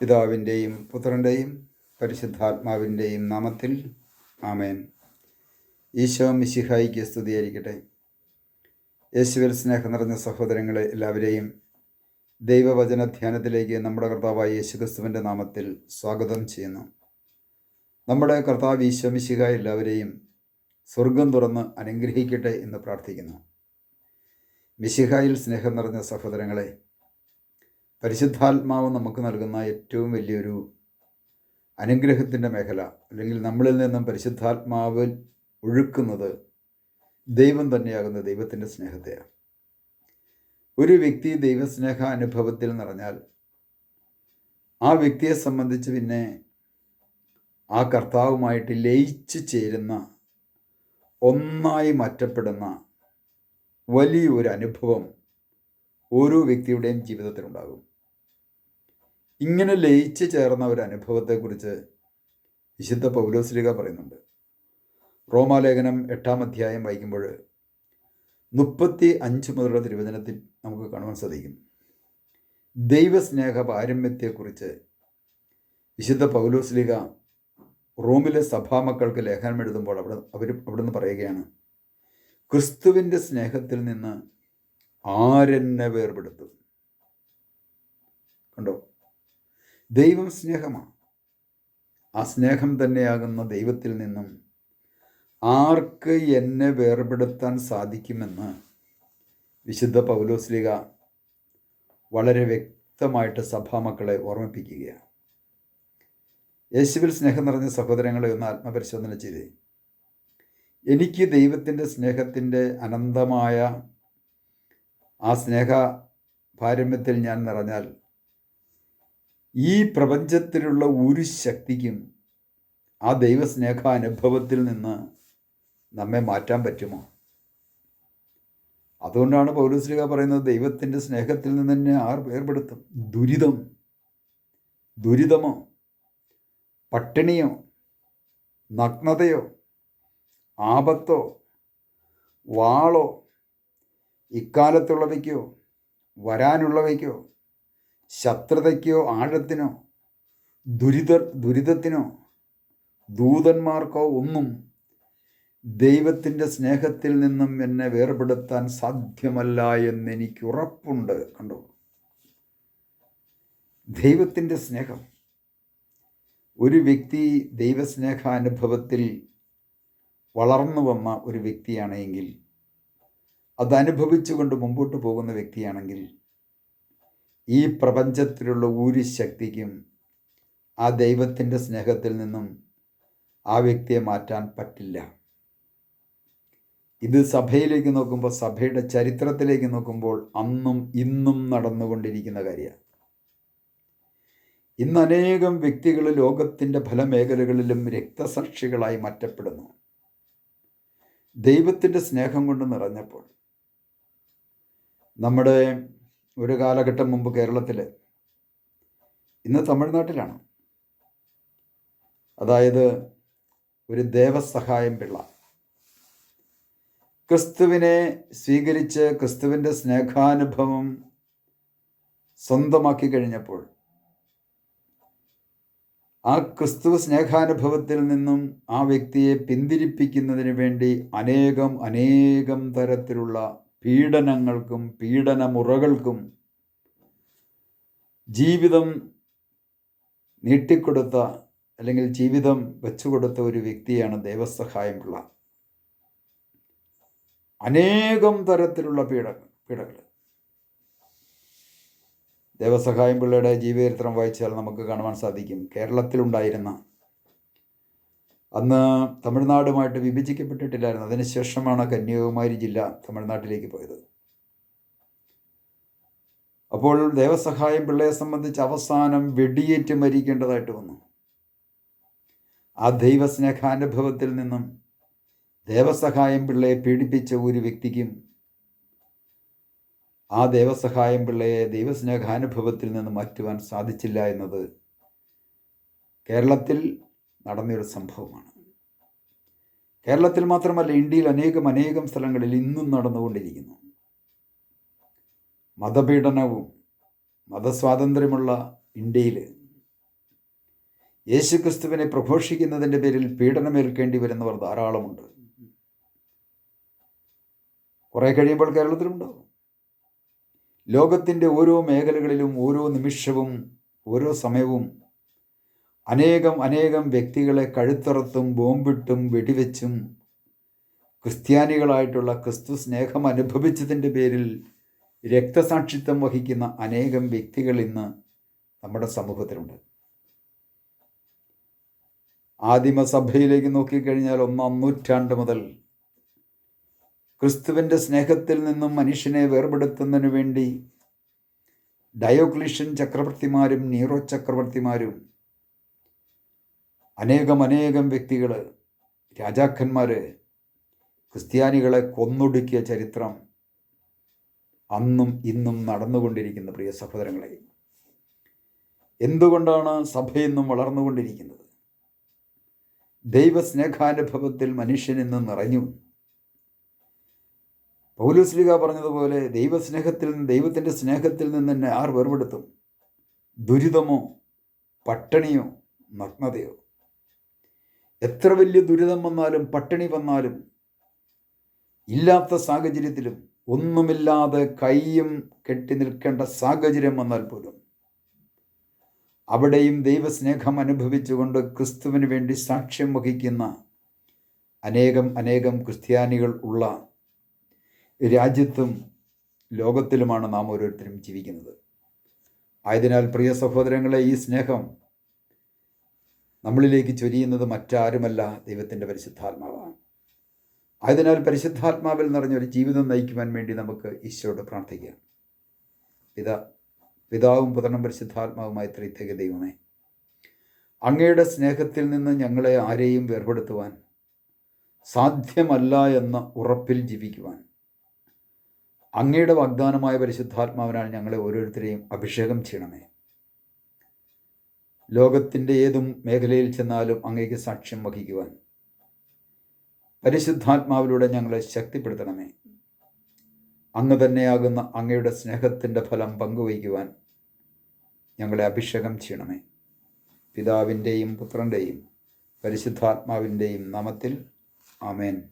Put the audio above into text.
പിതാവിന്റെയും പുത്രന്റെയും പരിശുദ്ധാത്മാവിന്റെയും നാമത്തിൽ ആമേൻ. ഈശോ മിശിഹായിക്ക് സ്തുതിയായിരിക്കട്ടെ. യേശുവിൽ സ്നേഹം നിറഞ്ഞ സഹോദരങ്ങളെ എല്ലാവരെയും ദൈവവചന ധ്യാനത്തിലേക്ക് നമ്മുടെ കർത്താവായ യേശുക്രിസ്തുവിന്റെ നാമത്തിൽ സ്വാഗതം ചെയ്യുന്നു. നമ്മുടെ കർത്താവ് ഈശോ മിശിഹ എല്ലാവരെയും സ്വർഗം തുറന്ന് അനുഗ്രഹിക്കട്ടെ എന്ന് പ്രാർത്ഥിക്കുന്നു. മിശിഹായിൽ സ്നേഹം നിറഞ്ഞ സഹോദരങ്ങളെ പരിശുദ്ധാത്മാവ് നമുക്ക് നൽകുന്ന ഏറ്റവും വലിയൊരു അനുഗ്രഹത്തിന്റെ മേഖല അല്ലെങ്കിൽ നമ്മളിൽ നിന്നും പരിശുദ്ധാത്മാവ് ഒഴുക്കുന്നത് ദൈവം തന്നെയാകുന്ന ദൈവത്തിന്റെ സ്നേഹത്തെയാണ്. ഒരു വ്യക്തി ദൈവസ്നേഹ അനുഭവത്തിൽ നിറഞ്ഞാൽ ആ വ്യക്തിയെ സംബന്ധിച്ച് പിന്നെ ആ കർത്താവുമായിട്ട് ലയിച്ചു ചേരുന്ന ഒന്നായി മാറ്റപ്പെടുന്ന വലിയൊരു അനുഭവം ഓരോ വ്യക്തിയുടെയും ജീവിതത്തിലുണ്ടാകും. ഇങ്ങനെ ലയിച്ചു ചേർന്ന ഒരു അനുഭവത്തെക്കുറിച്ച് വിശുദ്ധ പൗലോസ്ലിക പറയുന്നുണ്ട്. റോമാലേഖനം എട്ടാം അധ്യായം വായിക്കുമ്പോൾ മുപ്പത്തി അഞ്ച് മുതലുള്ള തിരുവചനത്തിൽ നമുക്ക് കാണുവാൻ സാധിക്കും. ദൈവസ്നേഹ പാരമ്യത്തെക്കുറിച്ച് വിശുദ്ധ പൗലോസ്ലിക റോമിലെ സഭാമക്കൾക്ക് ലേഖനം എഴുതുമ്പോൾ അവിടെ അവർ അവിടുന്ന് പറയുകയാണ് ക്രിസ്തുവിന്റെ സ്നേഹത്തിൽ നിന്ന് ആരെന്നെ വേർപെടുത്തും? കണ്ടോ? ദൈവം സ്നേഹമാണ്. ആ സ്നേഹം തന്നെയാകുന്ന ദൈവത്തിൽ നിന്നും ആർക്ക് എന്നെ വേർപെടുത്താൻ സാധിക്കുമെന്ന് വിശുദ്ധ പൗലോസ്ലിക വളരെ വ്യക്തമായിട്ട് സഭാമക്കളെ ഓർമ്മിപ്പിക്കുകയാണ്. യേശുവിൽ സ്നേഹം നിറഞ്ഞ സഹോദരങ്ങളെ ഒന്ന് ആത്മപരിശോധന ചെയ്തേ. എനിക്ക് ദൈവത്തിന്റെ സ്നേഹത്തിന്റെ അനന്തമായ ആ സ്നേഹ പാരമ്യത്തിൽ ഞാൻ നിറഞ്ഞാൽ ഈ പ്രപഞ്ചത്തിലുള്ള ഒരു ശക്തിക്കും ആ ദൈവസ്നേഹ അനുഭവത്തിൽ നിന്ന് നമ്മെ മാറ്റാൻ പറ്റുമോ? അതുകൊണ്ടാണ് പൗരസ്ലിക പറയുന്നത് ദൈവത്തിന്റെ സ്നേഹത്തിൽ നിന്ന് തന്നെ ആർ വേർപെടുത്തും. ദുരിതം. ദുരിതമോ? പട്ടിണിയോ? നഗ്നതയോ? ആപത്തോ? വാളോ? ഇക്കാലത്തുള്ളവയ്ക്കോ? വരാനുള്ളവയ്ക്കോ? ശത്രുതയ്ക്കോ ആഴത്തിനോ ദുരിത ദുരിതത്തിനോ ദൂതന്മാർക്കോ ഒന്നും ദൈവത്തിന്റെ സ്നേഹത്തിൽ നിന്നും എന്നെ വേർപെടുത്താൻ സാധ്യമല്ല എന്ന് എനിക്ക് ഉറപ്പുണ്ട്. കണ്ടോ? ദൈവത്തിന്റെ സ്നേഹം. ഒരു വ്യക്തി ദൈവസ്നേഹാനുഭവത്തിൽ വളർന്നു വന്ന ഒരു വ്യക്തിയാണെങ്കിൽ അത് അനുഭവിച്ചുകൊണ്ട് മുമ്പോട്ട് പോകുന്ന വ്യക്തിയാണെങ്കിൽ ഈ പ്രപഞ്ചത്തിലുള്ള ഒരു ശക്തിക്കും ആ ദൈവത്തിന്റെ സ്നേഹത്തിൽ നിന്നും ആ വ്യക്തിയെ മാറ്റാൻ പറ്റില്ല. ഇത് സഭയിലേക്ക് നോക്കുമ്പോൾ സഭയുടെ ചരിത്രത്തിലേക്ക് നോക്കുമ്പോൾ അന്നും ഇന്നും നടന്നുകൊണ്ടിരിക്കുന്ന കാര്യമാണ്. ഇന്ന് അനേകം വ്യക്തികൾ ലോകത്തിന്റെ പല മേഖലകളിലും രക്തസാക്ഷികളായി മാറ്റപ്പെടുന്നു. ദൈവത്തിന്റെ സ്നേഹം കൊണ്ട് നിറഞ്ഞപ്പോൾ നമ്മുടെ ഒരു കാലഘട്ടം മുമ്പ് കേരളത്തിൽ ഇന്ന് തമിഴ്നാട്ടിലാണ്. അതായത് ഒരു ദേവസഹായം പിള്ള. ക്രിസ്തുവിനെ സ്വീകരിച്ച് ക്രിസ്തുവിന്റെ സ്നേഹാനുഭവം സ്വന്തമാക്കി കഴിഞ്ഞപ്പോൾ ആ ക്രിസ്തു സ്നേഹാനുഭവത്തിൽ നിന്നും ആ വ്യക്തിയെ പിന്തിരിപ്പിക്കുന്നതിന് വേണ്ടി അനേകം അനേകം തരത്തിലുള്ള പീഡനങ്ങൾക്കും പീഡനമുറകൾക്കും ജീവിതം നീട്ടിക്കൊടുത്ത അല്ലെങ്കിൽ ജീവിതം വെച്ചുകൊടുത്ത ഒരു വ്യക്തിയാണ് ദേവസഹായം പിള്ള. അനേകം തരത്തിലുള്ള പീഡ പീഡകൾ. ദേവസഹായം പിള്ളയുടെ ജീവചരിത്രം വായിച്ചാൽ നമുക്ക് കാണുവാൻ സാധിക്കും. കേരളത്തിലുണ്ടായിരുന്ന അന്ന് തമിഴ്നാടുമായിട്ട് വിഭജിക്കപ്പെട്ടിട്ടില്ലായിരുന്നു. അതിനുശേഷമാണ് കന്യാകുമാരി ജില്ല തമിഴ്നാട്ടിലേക്ക് പോയത്. അപ്പോൾ ദേവസഹായം പിള്ളയെ സംബന്ധിച്ച് അവസാനം വെടിയേറ്റ് മരിക്കേണ്ടതായിട്ട് വന്നു. ആ ദൈവസ്നേഹാനുഭവത്തിൽ നിന്നും ദേവസഹായം പിള്ളയെ പീഡിപ്പിച്ച ഒരു വ്യക്തിക്കും ആ ദേവസഹായം പിള്ളയെ ദൈവസ്നേഹാനുഭവത്തിൽ നിന്ന് മാറ്റുവാൻ സാധിച്ചില്ല എന്നത് കേരളത്തിൽ നടന്നൊരു സംഭവമാണ്. കേരളത്തിൽ മാത്രമല്ല ഇന്ത്യയിൽ അനേകം അനേകം സ്ഥലങ്ങളിൽ ഇന്നും നടന്നുകൊണ്ടിരിക്കുന്നു. മതപീഡനവും മതസ്വാതന്ത്ര്യമുള്ള ഇന്ത്യയിൽ യേശുക്രിസ്തുവിനെ പ്രഘോഷിക്കുന്നതിന്റെ പേരിൽ പീഡനമേൽക്കേണ്ടി വരുന്നവർ ധാരാളമുണ്ട്. കുറേ കഴിയുമ്പോൾ കേരളത്തിലുണ്ടാവും ലോകത്തിന്റെ ഓരോ മേഖലകളിലും ഓരോ നിമിഷവും ഓരോ സമയവും അനേകം അനേകം വ്യക്തികളെ കഴുത്തറത്തും ബോംബിട്ടും വെടിവെച്ചും ക്രിസ്ത്യാനികളായിട്ടുള്ള ക്രിസ്തു സ്നേഹം അനുഭവിച്ചതിന്റെ പേരിൽ രക്തസാക്ഷിത്വം വഹിക്കുന്ന അനേകം വ്യക്തികൾ ഇന്ന് നമ്മുടെ സമൂഹത്തിലുണ്ട്. ആദിമസഭയിലേക്ക് നോക്കിക്കഴിഞ്ഞാൽ ഒന്നാം നൂറ്റാണ്ട് മുതൽ ക്രിസ്തുവിന്റെ സ്നേഹത്തിൽ നിന്നും മനുഷ്യനെ വേർപെടുത്തുന്നതിനു വേണ്ടി ഡയോക്ലിഷ്യൻ ചക്രവർത്തിമാരും നീറോ ചക്രവർത്തിമാരും അനേകം അനേകം വ്യക്തികൾ രാജാക്കന്മാർ ക്രിസ്ത്യാനികളെ കൊന്നൊടുക്കിയ ചരിത്രം അന്നും ഇന്നും നടന്നുകൊണ്ടിരിക്കുന്ന പ്രിയ സഹോദരങ്ങളെ. എന്തുകൊണ്ടാണ് സഭ സഭയെന്നും വളർന്നുകൊണ്ടിരിക്കുന്നത്? ദൈവസ്നേഹാനുഭവത്തിൽ മനുഷ്യൻ ഇന്ന് നിറഞ്ഞു. പൗലുസ്ലിക പറഞ്ഞതുപോലെ ദൈവസ്നേഹത്തിൽ നിന്ന് ദൈവത്തിന്റെ സ്നേഹത്തിൽ നിന്ന് തന്നെ ആർ വേർപെടുത്തും? ദുരിതമോ പട്ടണിയോ നഗ്നതയോ? എത്ര വലിയ ദുരിതം വന്നാലും പട്ടിണി വന്നാലും ഇല്ലാത്ത സാഹചര്യത്തിലും ഒന്നുമില്ലാതെ കൈയും കെട്ടി നിൽക്കേണ്ട സാഹചര്യം വന്നാൽ പോലും അവിടെയും ദൈവസ്നേഹം അനുഭവിച്ചുകൊണ്ട് ക്രിസ്തുവിന് വേണ്ടി സാക്ഷ്യം വഹിക്കുന്ന അനേകം അനേകം ക്രിസ്ത്യാനികൾ ഉള്ള രാജ്യത്തും ലോകത്തിലുമാണ് നാം ഓരോരുത്തരും ജീവിക്കുന്നത്. ആയതിനാൽ പ്രിയ സഹോദരങ്ങളെ ഈ സ്നേഹം നമ്മളിലേക്ക് ചൊരിയുന്നത് മറ്റാരുമല്ല ദൈവത്തിന്റെ പരിശുദ്ധാത്മാവാണ്. ആയതിനാൽ പരിശുദ്ധാത്മാവിൽ നിറഞ്ഞൊരു ജീവിതം നയിക്കുവാൻ വേണ്ടി നമുക്ക് ഈശോയോട് പ്രാർത്ഥിക്കാം. പിതാ പിതാവും പുത്രനും പരിശുദ്ധാത്മാവുമായ ത്രിത്യേക ദൈവമേ അങ്ങയുടെ സ്നേഹത്തിൽ നിന്ന് ഞങ്ങളെ ആരെയും വേർപെടുത്തുവാൻ സാധ്യമല്ല എന്ന ഉറപ്പിൽ ജീവിക്കുവാൻ അങ്ങയുടെ വാഗ്ദാനമായ പരിശുദ്ധാത്മാവിനാൽ ഞങ്ങളെ ഓരോരുത്തരെയും അഭിഷേകം ചെയ്യണമേ. ലോകത്തിന്റെ ഏതും മേഖലയിൽ ചെന്നാലും അങ്ങേക്ക് സാക്ഷ്യം വഹിക്കുവാൻ. പരിശുദ്ധാത്മാവിലൂടെ ഞങ്ങളെ ശക്തിപ്പെടുത്തണമേ. അങ്ങ് തന്നെയാകുന്ന അങ്ങയുടെ സ്നേഹത്തിന്റെ ഫലം പങ്കുവയ്ക്കുവാൻ ഞങ്ങളെ അഭിഷേകം ചെയ്യണമേ. പിതാവിന്റെയും പുത്രന്റെയും പരിശുദ്ധാത്മാവിന്റെയും നാമത്തിൽ ആമേൻ.